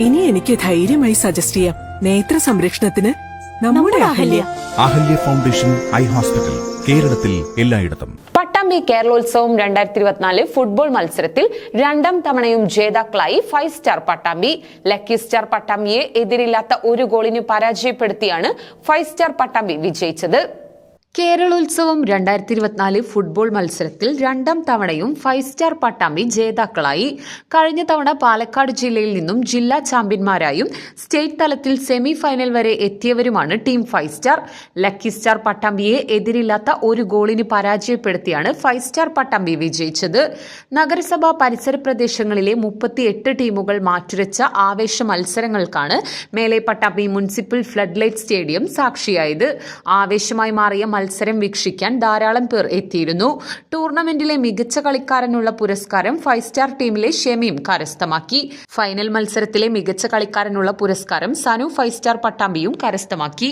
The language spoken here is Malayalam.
ഇനി എനിക്ക് ധൈര്യമായി സജസ്റ്റ് ചെയ്യാം. നേത്ര സംരക്ഷണത്തിന് നമ്മുടെ Ahalya. Ahalya. Foundation eye hospital കേരളത്തിൽ എല്ലായിടത്തും. പട്ടാമ്പി കേരളോത്സവം രണ്ടായിരത്തി ഇരുപത്തിനാല് ഫുട്ബോൾ മത്സരത്തിൽ രണ്ടാം തവണയും ജേതാക്കളായി five star Pattambi lucky star പട്ടാമ്പിയെ എതിരില്ലാത്ത ഒരു ഗോളിന് പരാജയപ്പെടുത്തിയാണ് ഫൈവ് സ്റ്റാർ പട്ടാമ്പി വിജയിച്ചത്. കേരളോത്സവം രണ്ടായിരത്തി ഇരുപത്തിനാല് ഫുട്ബോൾ മത്സരത്തിൽ രണ്ടാം തവണയും ഫൈവ് സ്റ്റാർ പട്ടാമ്പി ജേതാക്കളായി. കഴിഞ്ഞ തവണ പാലക്കാട് ജില്ലയിൽ നിന്നും ജില്ലാ ചാമ്പ്യന്മാരായും സ്റ്റേറ്റ് തലത്തിൽ സെമി ഫൈനൽ വരെ എത്തിയവരുമാണ് team five star. Lucky star പട്ടാമ്പിയെ എതിരില്ലാത്ത ഒരു ഗോളിന് പരാജയപ്പെടുത്തിയാണ് ഫൈവ് സ്റ്റാർ പട്ടാമ്പി വിജയിച്ചത്. നഗരസഭാ പരിസര പ്രദേശങ്ങളിലെ മുപ്പത്തിയെട്ട് ടീമുകൾ മാറ്റുരച്ച ആവേശ മത്സരങ്ങൾക്കാണ് മേലെ Pattambi municipal flood light stadium സാക്ഷിയായത്. ആവേശമായി മാറിയ മത്സരം വീക്ഷിക്കാൻ ധാരാളം പേർ എത്തിയിരുന്നു. ടൂർണമെന്റിലെ മികച്ച കളിക്കാരനുള്ള പുരസ്കാരം ഫൈവ് സ്റ്റാർ ടീമിലെ ഷെമിയും കരസ്ഥമാക്കി. ഫൈനൽ മത്സരത്തിലെ മികച്ച കളിക്കാരനുള്ള പുരസ്കാരം സനു ഫൈവ് സ്റ്റാർ പട്ടാമ്പിയും കരസ്ഥമാക്കി.